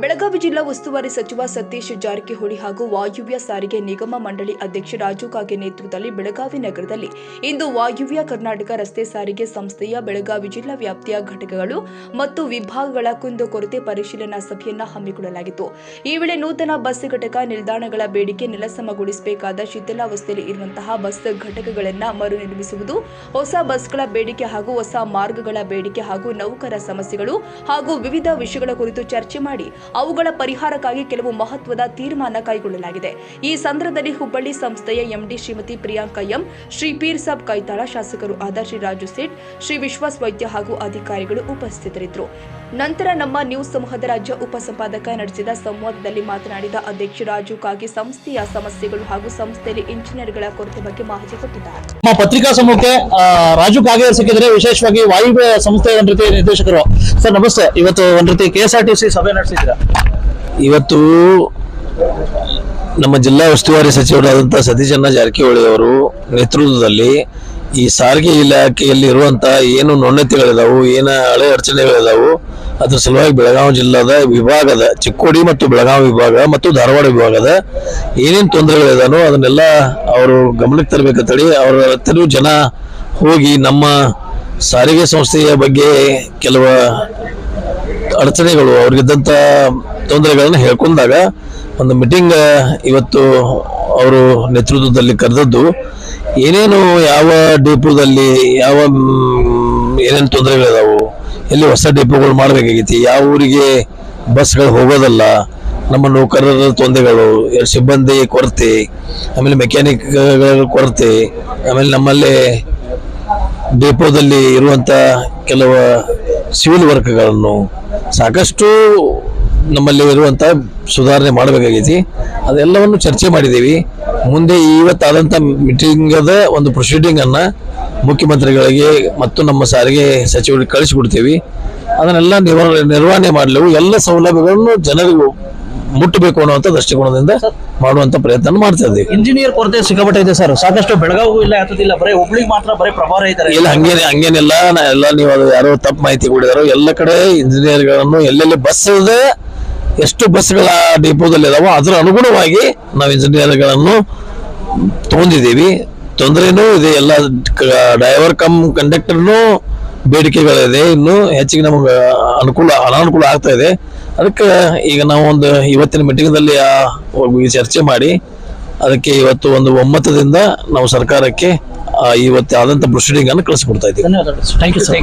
ಬೆಳಗಾವಿ ಜಿಲ್ಲಾ ಉಸ್ತುವಾರಿ ಸಚಿವ ಸತೀಶ್ ಜಾರಕಿಹೊಳಿ ಹಾಗೂ ವಾಯುವ್ಯ ಸಾರಿಗೆ ನಿಗಮ ಮಂಡಳಿ ಅಧ್ಯಕ್ಷ ರಾಜು ಕಾಗೆ ನೇತೃತ್ವದಲ್ಲಿ ಬೆಳಗಾವಿ ನಗರದಲ್ಲಿ ಇಂದು ವಾಯುವ್ಯ ಕರ್ನಾಟಕ ರಸ್ತೆ ಸಾರಿಗೆ ಸಂಸ್ಥೆಯ ಬೆಳಗಾವಿ ಜಿಲ್ಲಾ ವ್ಯಾಪ್ತಿಯ ಘಟಕಗಳು ಮತ್ತು ವಿಭಾಗಗಳ ಕುಂದುಕೊರತೆ ಪರಿಶೀಲನಾ ಸಭೆಯನ್ನು ಹಮ್ಮಿಕೊಳ್ಳಲಾಗಿತ್ತು. ಈ ವೇಳೆ ನೂತನ ಬಸ್ ಘಟಕ ನಿಲ್ದಾಣಗಳ ಬೇಡಿಕೆ ನೆಲಸಮಗೊಳಿಸಬೇಕಾದ ಶಿಥಿಲಾವಸ್ಥೆಯಲ್ಲಿ ಇರುವಂತಹ ಬಸ್ ಘಟಕಗಳನ್ನು ಮರು ನಿರ್ಮಿಸುವುದು, ಹೊಸ ಬಸ್ಗಳ ಬೇಡಿಕೆ ಹಾಗೂ ಹೊಸ ಮಾರ್ಗಗಳ ಬೇಡಿಕೆ ಹಾಗೂ ನೌಕರ ಸಮಸ್ಯೆಗಳು ಹಾಗೂ ವಿವಿಧ ವಿಷಯಗಳ ಕುರಿತು ಚರ್ಚೆ ಮಾಡಿ ಅವುಗಳ ಪರಿಹಾರಕ್ಕಾಗಿ ಕೆಲವು ಮಹತ್ವದ ತೀರ್ಮಾನ ಕೈಗೊಳ್ಳಲಾಗಿದೆ. ಈ ಸಂದರ್ಭದಲ್ಲಿ ಹುಬ್ಬಳ್ಳಿ ಸಂಸ್ಥೆಯ ಎಂಡಿ ಶ್ರೀಮತಿ ಪ್ರಿಯಾಂಕಾ ಎಂ, ಶ್ರೀ ಪೀರ್ ಸಾಬ್ ಕೈತಾಳ ಶಾಸಕರು ಆದ ಶ್ರೀ ರಾಜು ಸೇಠ್, ಶ್ರೀ ವಿಶ್ವಾಸ್ ವೈದ್ಯ ಹಾಗೂ ಅಧಿಕಾರಿಗಳು ಉಪಸ್ಥಿತರಿದ್ದರು. ನಂತರ ನಮ್ಮ ನ್ಯೂಸ್ ಸಮೂಹದ ರಾಜ್ಯ ಉಪಸಂಪಾದಕ ನಡೆಸಿದ ಸಂವಾದದಲ್ಲಿ ಮಾತನಾಡಿದ ಅಧ್ಯಕ್ಷ ರಾಜು ಕಾಗೆ ಸಂಸ್ಥೆಯ ಸಮಸ್ಯೆಗಳು ಹಾಗೂ ಸಂಸ್ಥೆಯಲ್ಲಿ ಇಂಜಿನಿಯರ್ಗಳ ಕೊರತೆ ಬಗ್ಗೆ ಮಾಹಿತಿ ಕೊಟ್ಟಿದ್ದಾರೆ. ನಮ್ಮ ಪತ್ರಿಕಾ ಸಮೂಹಕ್ಕೆ ರಾಜು ಕಾಗೆ ಸಿಕ್ಕಿದ್ರೆ ವಿಶೇಷವಾಗಿ ವಾಯುವ್ಯ ಸಂಸ್ಥೆಯ ಒಂದು ರೀತಿ ನಿರ್ದೇಶಕರು. ಸರ್ ನಮಸ್ತೆ. ಇವತ್ತು ಒಂದ್ ರೀತಿ K S R T C ಸಭೆ ನಡೆಸಿದ್ರ ಇವತ್ತು ನಮ್ಮ ಜಿಲ್ಲಾ ಉಸ್ತುವಾರಿ ಸಚಿವರಾದಂತಹ ಸತೀಶ್ ಅಣ್ಣ ಜಾರಕಿಹೊಳಿ ಅವರು ನೇತೃತ್ವದಲ್ಲಿ ಈ ಸಾರಿಗೆ ಇಲಾಖೆಯಲ್ಲಿ ಇರುವಂತಹ ಏನು ನ್ಯೂನತೆಗಳಿದಾವು ಏನ ಹಳೆ ಅಡಚಣೆಗಳಿದಾವು ಅದ್ರ ಸಲುವಾಗಿ ಬೆಳಗಾವಿ ಜಿಲ್ಲಾದ ವಿಭಾಗದ ಚಿಕ್ಕೋಡಿ ಮತ್ತು ಬೆಳಗಾವಿ ವಿಭಾಗ ಮತ್ತು ಧಾರವಾಡ ವಿಭಾಗದ ಏನೇನು ತೊಂದರೆಗಳಿದಾನೋ ಅದನ್ನೆಲ್ಲ ಅವರು ಗಮನಕ್ಕೆ ತರಬೇಕಂತೇಳಿ ಅವರ ಹತ್ತಿರ ಜನ ಹೋಗಿ ನಮ್ಮ ಸಾರಿಗೆ ಸಂಸ್ಥೆಯ ಬಗ್ಗೆ ಕೆಲವು ಅಡಚಣೆಗಳು ಅವ್ರಿಗಿದ್ದಂಥ ತೊಂದರೆಗಳನ್ನು ಹೇಳ್ಕೊಂಡಾಗ ಒಂದು ಮೀಟಿಂಗ್ ಇವತ್ತು ಅವರು ನೇತೃತ್ವದಲ್ಲಿ ಕರೆದದ್ದು, ಏನೇನು ಯಾವ ಡಿಪೋದಲ್ಲಿ ಯಾವ ಏನೇನು ತೊಂದರೆಗಳಿದಾವು? ಎಲ್ಲಿ ಹೊಸ ಡಿಪೋಗಳು ಮಾಡಬೇಕಾಗೈತಿ ಯಾವ ಊರಿಗೆ ಬಸ್ಗಳು ಹೋಗೋದಲ್ಲ? ನಮ್ಮ ನೌಕರರ ತೊಂದರೆಗಳು ಸಿಬ್ಬಂದಿ ಕೊರತೆ, ಆಮೇಲೆ ಮೆಕ್ಯಾನಿಕ್ಗಳ ಕೊರತೆ, ಆಮೇಲೆ ನಮ್ಮಲ್ಲಿ ಡಿಪೋದಲ್ಲಿ ಇರುವಂಥ ಕೆಲವು ಸಿವಿಲ್ ವರ್ಕ್ಗಳನ್ನು ಸಾಕಷ್ಟು ನಮ್ಮಲ್ಲಿ ಇರುವಂಥ ಸುಧಾರಣೆ ಮಾಡಬೇಕಾಗೈತಿ. ಅದೆಲ್ಲವನ್ನು ಚರ್ಚೆ ಮಾಡಿದ್ದೀವಿ. ಮುಂದೆ ಇವತ್ತಾದಂಥ ಮೀಟಿಂಗದ ಒಂದು ಪ್ರೊಸೀಡಿಂಗ್ ಅನ್ನ ಮುಖ್ಯಮಂತ್ರಿಗಳಿಗೆ ಮತ್ತು ನಮ್ಮ ಸಾರಿಗೆ ಸಚಿವರಿಗೆ ಕಳಿಸಿಕೊಡ್ತೀವಿ. ಅದನ್ನೆಲ್ಲ ನಿರ್ವಹಣೆ ನಿರ್ವಹಣೆ ಮಾಡಲು ಎಲ್ಲ ಸೌಲಭ್ಯಗಳನ್ನು ಜನರಿಗೂ ಮುಟ್ಟಬೇಕು ಅನ್ನುವಂಥ ದೃಷ್ಟಿಕೋನದಿಂದ ಮಾಡುವಂತ ಪ್ರಯತ್ನ ಮಾಡ್ತಾ ಇದ್ದೀವಿ. ಇಂಜಿನಿಯರ್ ಕೊರತೆ ಸಿಕ್ಕಾಪಟ್ಟೆ ಇದೆ ಸರ್. ಸಾಕಷ್ಟು ಬೆಳಗಾವಿ ಇಲ್ಲ ಹತ್ತದಿಲ್ಲ ಬರೀ ಹುಬ್ಳಿಗೆ ಮಾತ್ರ ಬರೀ ಪ್ರಭಾರ ಇದ್ದಾರೆ. ಇಲ್ಲ ಹಂಗೇನೆ ಹಂಗೇನಿಲ್ಲ. ಎಲ್ಲ ನೀವು ಅದು ಯಾರೋ ತಪ್ಪು ಮಾಹಿತಿ ಕೊಡಿದಾರೋ ಎಲ್ಲ ಕಡೆ ಇಂಜಿನಿಯರ್ಗಳನ್ನು ಎಲ್ಲೆಲ್ಲಿ ಬಸ್ ಇದೆ ಎಷ್ಟು ಬಸ್ಗಳ ಡಿಪೋದಲ್ಲಿ ಇದಾವೋ ಅದರ ಅನುಗುಣವಾಗಿ ನಾವು ಇಂಜಿನಿಯರ್ಗಳನ್ನು ತೊಗೊಂಡಿದ್ದೀವಿ. ತೊಂದರೆನೂ ಇದೆ, ಎಲ್ಲ ಡ್ರೈವರ್ ಕಮ್ ಕಂಡಕ್ಟರ್ನೂ ಬೇಡಿಕೆಗಳಿದೆ, ಇನ್ನು ಹೆಚ್ಚಿಗೆ ನಮಗೆ ಅನುಕೂಲ, ಅನಾನುಕೂಲ ಆಗ್ತಾ ಇದೆ. ಅದಕ್ಕೆ ಈಗ ನಾವು ಒಂದು ಇವತ್ತಿನ ಮೀಟಿಂಗ್ದಲ್ಲಿ ಚರ್ಚೆ ಮಾಡಿ, ಅದಕ್ಕೆ ಇವತ್ತು ಒಂದು ಒಮ್ಮತದಿಂದ ನಾವು ಸರ್ಕಾರಕ್ಕೆ ಇವತ್ತು ಆದಂತ ಪ್ರೊಸೀಡಿಂಗ್ ಅನ್ನು ಕಳಿಸ್ಕೊಡ್ತಾ ಇದ್ದೀವಿ.